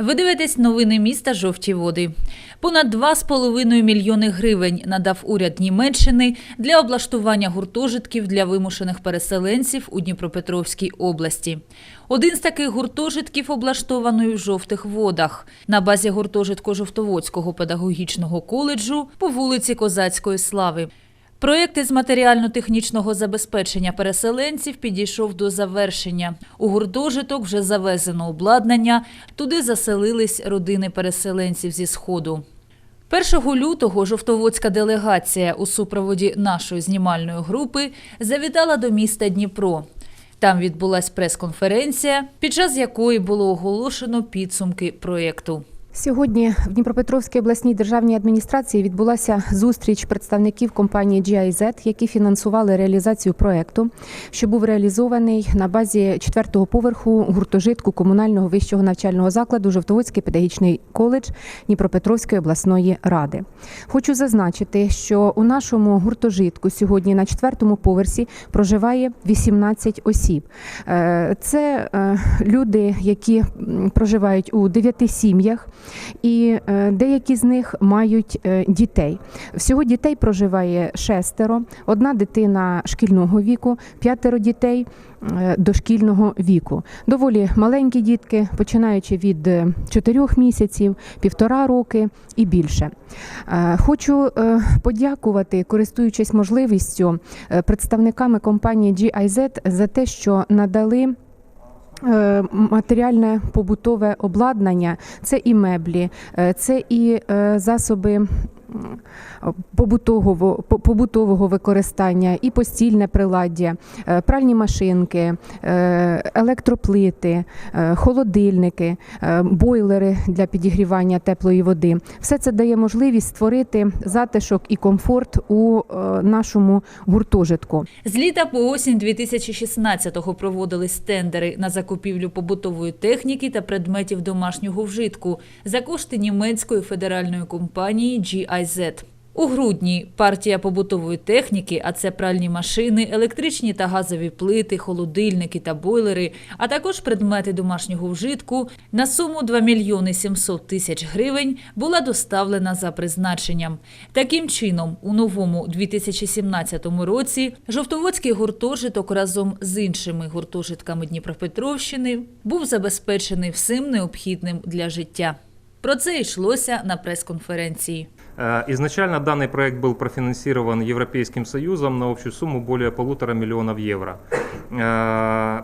Ви дивитесь новини міста Жовті води. Понад 2,5 мільйони гривень надав уряд Німеччини для облаштування гуртожитків для вимушених переселенців у Дніпропетровській області. Один з таких гуртожитків облаштований в жовтих водах на базі гуртожитку Жовтоводського педагогічного коледжу по вулиці Козацької Слави. Проєкт із матеріально-технічного забезпечення переселенців підійшов до завершення. У гуртожиток вже завезено обладнання. Туди заселились родини переселенців зі сходу. 1 лютого жовтоводська делегація у супроводі нашої знімальної групи завітала до міста Дніпро. Там відбулась прес-конференція, під час якої було оголошено підсумки проєкту. Сьогодні в Дніпропетровській обласній державній адміністрації відбулася зустріч представників компанії GIZ, які фінансували реалізацію проекту, що був реалізований на базі четвертого поверху гуртожитку комунального вищого навчального закладу Жовтоводський педагогічний коледж Дніпропетровської обласної ради. Хочу зазначити, що у нашому гуртожитку сьогодні на четвертому поверсі проживає 18 осіб. Е, Це е, люди, які проживають у дев'яти сім'ях, і е, деякі з них мають е, дітей. Всього дітей проживає шестеро, одна дитина шкільного віку, п'ятеро дітей е, дошкільного віку. Доволі маленькі дітки, починаючи від чотирьох місяців, півтора роки і більше. Хочу подякувати, користуючись можливістю, представниками компанії GIZ за те, що надали. Е, Матеріальне побутове обладнання це і меблі, е, це і е, засоби побутового, по- побутового використання, і постільне приладдя, е, пральні машинки, е, електроплити, е, холодильники, бойлери для підігрівання теплої води. Все це дає можливість створити затишок і комфорт у нашому гуртожитку. З літа по осінь 2016-го проводились тендери на закупівлю побутової техніки та предметів домашнього вжитку за кошти німецької федеральної компанії GIZ. У грудні партія побутової техніки, а це пральні машини, електричні та газові плити, холодильники та бойлери, а також предмети домашнього вжитку на суму 2 мільйони 700 тисяч гривень була доставлена за призначенням. Таким чином, у новому 2017 році Жовтоводський гуртожиток разом з іншими гуртожитками Дніпропетровщини був забезпечений всім необхідним для життя. Про це йшлося на прес-конференції. Э, Изначально данный проект был профинансирован Европейским Союзом на общую сумму более полутора миллионов евро. Э,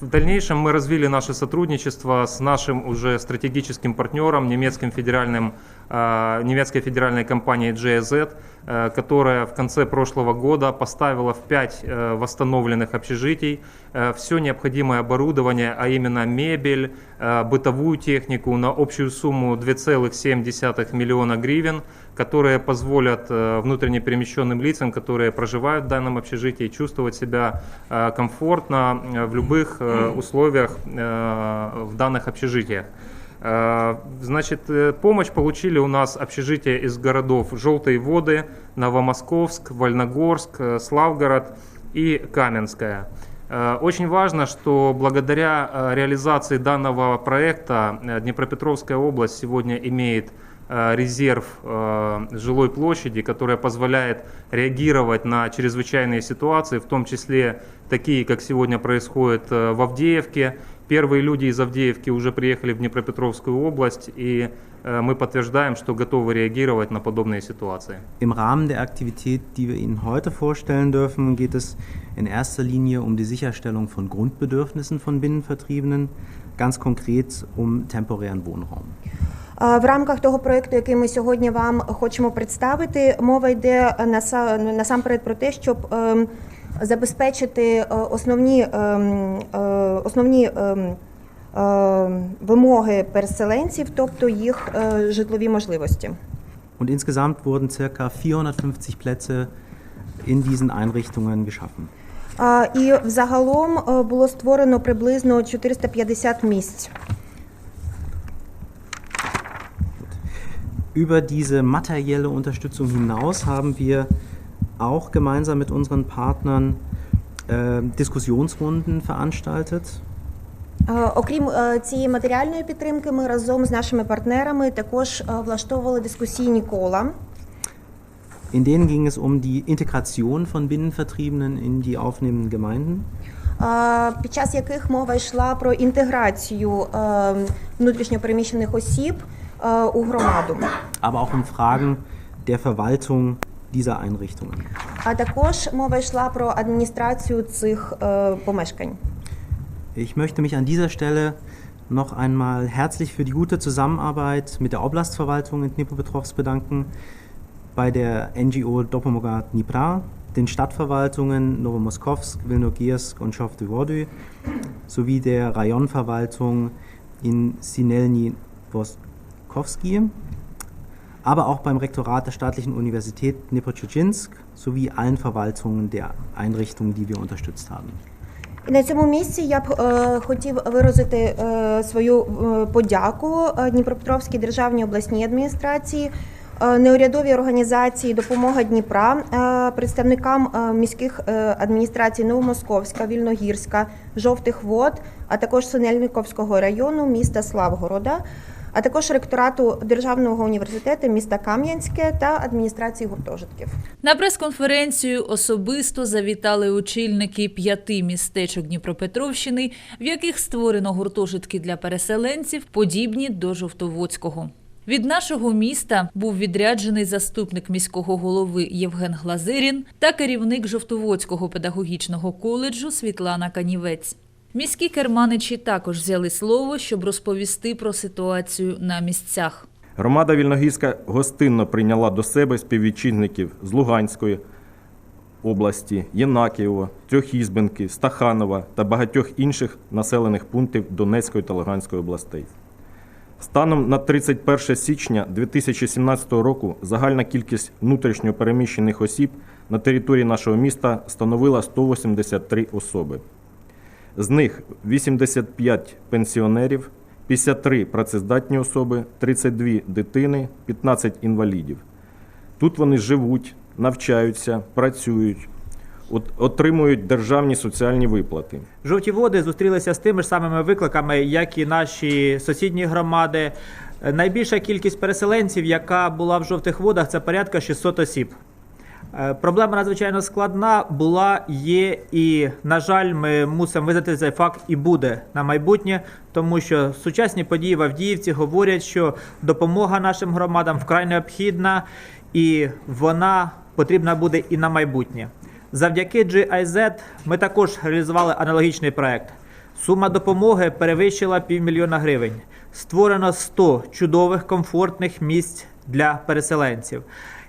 В дальнейшем мы развили наше сотрудничество с нашим уже стратегическим партнером, немецким федеральным, э, немецкой федеральной компанией GIZ, э, которая в конце прошлого года поставила в 5 э, восстановленных общежитий все необходимое оборудование, а именно мебель, э, бытовую технику на общую сумму 2,7 миллиона гривен, которые позволят э, внутренне перемещенным лицам, которые проживают в данном общежитии, чувствовать себя э, комфортно э, в любых э, условиях э, в данных общежитиях. Э, Значит, э, помощь получили у нас общежития из городов Желтые Воды, Новомосковск, Вольногорск, э, Славгород и Каменская. Очень важно, что благодаря реализации данного проекта Днепропетровская область сегодня имеет резерв жилой площади, которая позволяет реагировать на чрезвычайные ситуации, в том числе такие, как сегодня происходит в Авдеевке. Первые люди из Авдеевки уже приехали в Днепропетровскую область, и э, мы подтверждаем, что готовы реагировать на подобные ситуации. Im Rahmen der Aktivität, die wir Ihnen heute vorstellen dürfen, geht es in erster Linie um die Sicherstellung von Grundbedürfnissen von Binnenvertriebenen, ganz konkret um temporären Wohnraum. Е, В рамках того проекту, який ми сьогодні вам хочемо представити, мова йде наса- насамперед про те, щоб ем, забезпечити е, основні, ем, е, основні ем, е, вимоги переселенців, тобто їх житлові можливості. Und insgesamt wurden ca. 450 Plätze in diesen Einrichtungen geschaffen. І взагалом було створено приблизно 450 місць. Über diese materielle Unterstützung hinaus haben wir auch gemeinsam mit unseren Partnern äh, Diskussionsrunden veranstaltet Е, Окрім е, цієї матеріальної підтримки, ми разом з нашими партнерами також е, влаштовували дискусійні кола. In denen ging es um die Integration von Binnenvertriebenen in die aufnehmenden Gemeinden. е, Під час яких мова йшла про інтеграцію е, внутрішньопереміщених осіб е, у громаду, aber auch um Fragen der Verwaltung dieser Einrichtungen. Ich möchte mich an dieser Stelle noch einmal herzlich für die gute Zusammenarbeit mit der Oblastverwaltung in Dnipropetrovsk bedanken, bei der NGO Dopomoga Dnipra, den Stadtverwaltungen Novomoskowsk, Vilnogirsk und Schowdywody sowie der Rajonverwaltung in Sinelny Voskowski aber auch beim Rektorat der Staatlichen Universität Dnipro-Tschetschinsk sowie allen Verwaltungen der Einrichtungen, die wir unterstützt haben. На цьому місці я б е, хотів виразити е, свою е, подяку е, Дніпропетровській державній обласній адміністрації, е, неурядовій організації Допомога Дніпра, е, представникам міських адміністрацій Новомосковська, Вільногірська, Жовтих Вод, а також Синельниковського району міста Славгорода, а також ректорату Державного університету міста Кам'янське та адміністрації гуртожитків. На прес-конференцію особисто завітали очільники п'яти містечок Дніпропетровщини, в яких створено гуртожитки для переселенців, подібні до Жовтоводського. Від нашого міста був відряджений заступник міського голови Євген Глазирін та керівник Жовтоводського педагогічного коледжу Світлана Канівець. Міські керманичі також взяли слово, щоб розповісти про ситуацію на місцях. Громада Вільногірська гостинно прийняла до себе співвітчизників з Луганської області, Єнакієва, Трьохізбенки, Стаханова та багатьох інших населених пунктів Донецької та Луганської областей. Станом на 31 січня 2017 року загальна кількість внутрішньо переміщених осіб на території нашого міста становила 183 особи. З них 85 пенсіонерів, 53 працездатні особи, 32 дитини, 15 інвалідів. Тут вони живуть, навчаються, працюють, от- отримують державні соціальні виплати. Жовті води зустрілися з тими ж самими викликами, як і наші сусідні громади. Найбільша кількість переселенців, яка була в жовтих водах, це порядка 600 осіб. Е, Проблема надзвичайно складна була, є, і, на жаль, ми мусимо визнати цей факт і буде на майбутнє, тому що сучасні події в Авдіївці говорять, що допомога нашим громадам вкрай необхідна, і вона потрібна буде і на майбутнє. Завдяки GIZ ми також реалізували аналогічний проект. Сума допомоги перевищила півмільйона гривень. Створено 100 чудових комфортних місць для переселенців.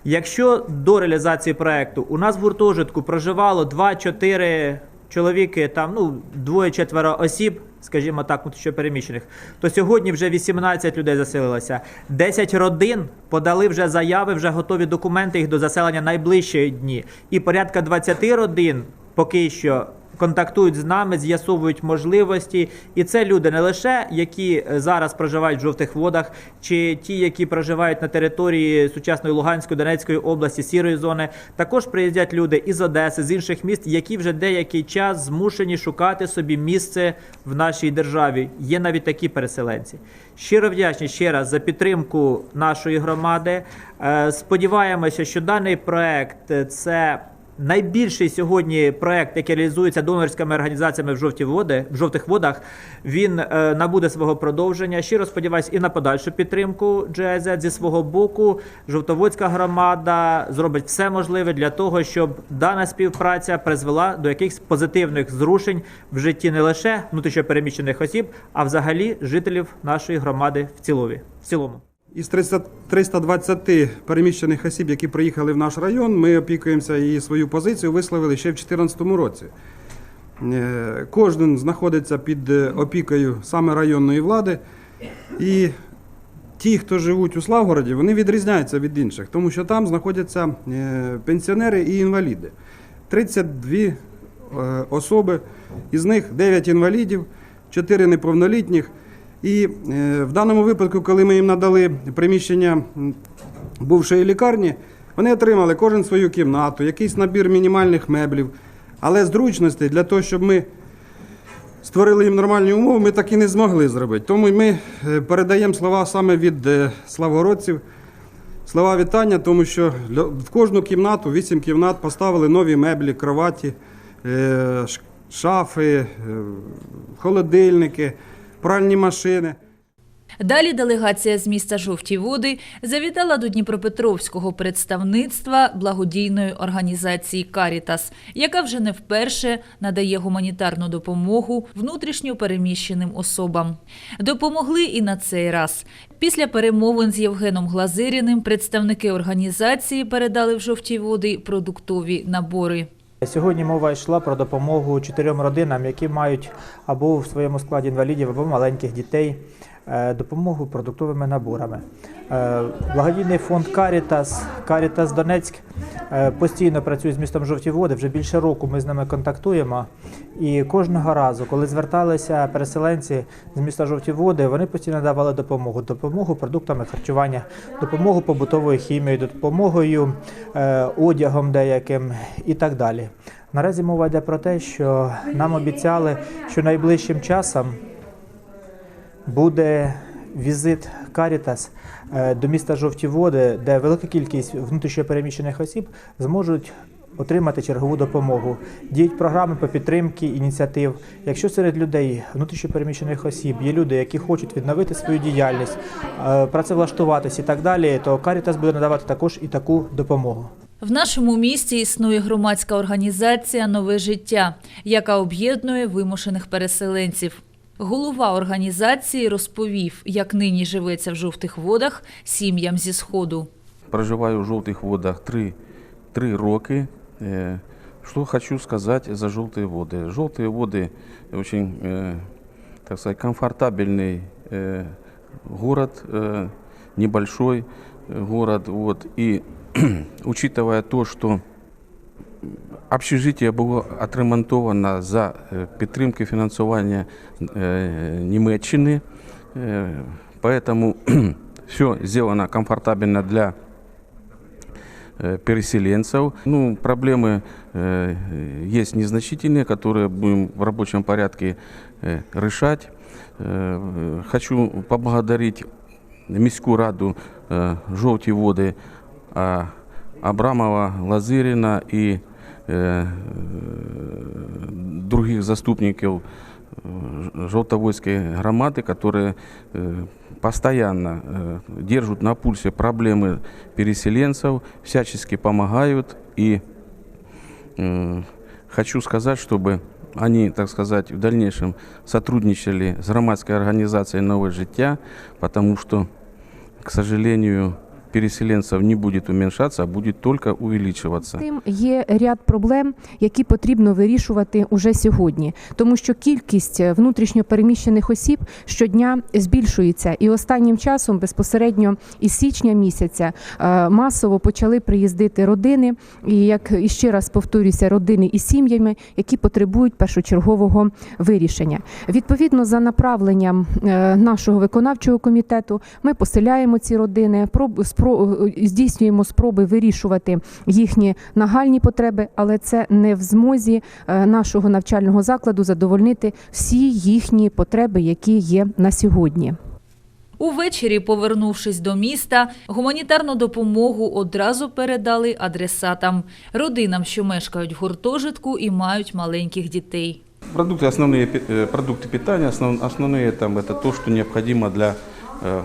Якщо до реалізації проекту у нас в гуртожитку проживало 2-4 чоловіки, там ну двоє-четверо осіб, скажімо так, внутрішньо переміщених, то сьогодні вже 18 людей заселилося. 10 родин подали вже заяви, вже готові документи їх до заселення найближчі дні. І порядка 20 родин поки що контактують з нами, з'ясовують можливості. І це люди не лише які е, зараз проживають в жовтих водах, чи ті, які проживають на території сучасної Луганської Донецької області, сірої зони. Також приїздять люди із Одеси, з інших міст, які вже деякий час змушені шукати собі місце в нашій державі. Є навіть такі переселенці. Щиро вдячні ще раз за підтримку нашої громади. Е, Сподіваємося, що даний проект е, це. Найбільший сьогодні проект, який реалізується донорськими організаціями в жовті води, в жовтих водах, він е, набуде свого продовження. Щиро сподіваюся і на подальшу підтримку GIZ зі свого боку. Жовтоводська громада зробить все можливе для того, щоб дана співпраця призвела до якихось позитивних зрушень в житті не лише внутрішньопереміщених осіб, а взагалі жителів нашої громади в цілові. В цілому. Із 300 320 переміщених осіб, які приїхали в наш район, ми опікуємося і свою позицію висловили ще в 2014 році. Е, Кожен знаходиться під е, опікою саме районної влади. І ті, хто живуть у Славгороді, вони відрізняються від інших, тому що там знаходяться е, пенсіонери і інваліди. 32 е, особи, із них 9 інвалідів, 4 неповнолітніх. І е, в даному випадку, коли ми їм надали приміщення бувшої лікарні, вони отримали кожен свою кімнату, якийсь набір мінімальних меблів. Але зручностей для того, щоб ми створили їм нормальні умови, ми так і не змогли зробити. Тому ми е, передаємо слова саме від е, славгородців. Слова вітання, тому що в кожну кімнату, вісім кімнат, поставили нові меблі, кроваті, шафи, холодильники, пральні машини. Далі делегація з міста Жовті Води завітала до Дніпропетровського представництва благодійної організації Карітас, яка вже не вперше надає гуманітарну допомогу внутрішньо переміщеним особам. Допомогли і на цей раз. Після перемовин з Євгеном Глазиріним представники організації передали в жовті води продуктові набори. Сьогодні мова йшла про допомогу чотирьом родинам, які мають або в своєму складі інвалідів, або маленьких дітей, допомогу продуктовими наборами. Е, Благодійний фонд Карітас, Карітас Донецьк е, постійно працює з містом Жовті Води. Вже більше року ми з ними контактуємо. І кожного разу, коли зверталися переселенці з міста Жовті Води, вони постійно давали допомогу. Допомогу продуктами харчування, допомогу побутовою хімією, допомогою е, одягом деяким і так далі. Наразі мова йде про те, що нам обіцяли, що найближчим часом буде візит Карітас е, до міста Жовті Води, де велика кількість внутрішньопереміщених осіб зможуть отримати чергову допомогу. Діють програми по підтримці ініціатив. Якщо серед людей внутрішньопереміщених осіб є люди, які хочуть відновити свою діяльність, е, працевлаштуватись і так далі, то Карітас буде надавати також і таку допомогу. В нашому місті існує громадська організація Нове життя, яка об'єднує вимушених переселенців. Голова організації розповів, як нині живеться в жовтих водах сім'ям зі сходу. Проживаю в жовтих водах три, три роки. Э, Что хочу сказать за желтые воды. Желтые воды очень, э, так сказать, комфортабельный э, город, э, небольшой э, город. Вот. И учитывая то, что общежитие було отремонтовано за е, підтримки фінансування е, Німеччини, Е, поэтому все сделано комфортабельно для э, переселенцев. Ну, проблемы э, есть незначительные, которые будем в рабочем порядке э, решать. Э, хочу поблагодарить міську раду э, «Жовті води» а, Абрамова, Лазирина и э, других заступников Желтоводской громады, которые постоянно держат на пульсе проблемы переселенцев, всячески помогают. И э, хочу сказать, чтобы они, так сказать, в дальнейшем сотрудничали с громадской организацией «Новое життя», потому что, к сожалению, переселенцев не будет уменьшаться, а будет только увеличиваться. Тим є ряд проблем, які потрібно вирішувати уже сьогодні, тому що кількість внутрішньо переміщених осіб щодня збільшується, і останнім часом, безпосередньо із січня місяця, е, масово почали приїздити родини, і як і ще раз повторюся, родини із сім'ями, які потребують першочергового вирішення. Відповідно за направленням е, нашого виконавчого комітету, ми поселяємо ці родини, проб- спро- здійснюємо спроби вирішувати їхні нагальні потреби, але це не в змозі е, нашого навчального закладу задовольнити всі їхні потреби, які є на сьогодні. Увечері, повернувшись до міста, гуманітарну допомогу одразу передали адресатам – родинам, що мешкають в гуртожитку і мають маленьких дітей. Продукты, основные пи- э, продукты питания, основ- основные там это то, что необходимо для э,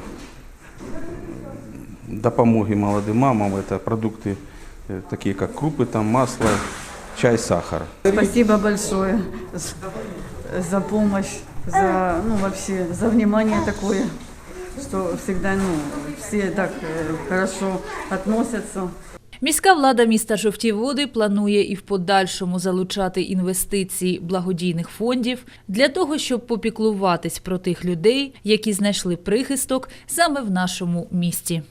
допомоги молодым мамам. Это продукты э, такие как крупы, там масло, чай, сахар. Спасибо большое за, за помощь, за, ну, вообще, за внимание такое, что всегда, ну, все так э, хорошо относятся. Міська влада міста Жовті Води планує і в подальшому залучати інвестиції благодійних фондів для того, щоб попіклуватись про тих людей, які знайшли прихисток саме в нашому місті.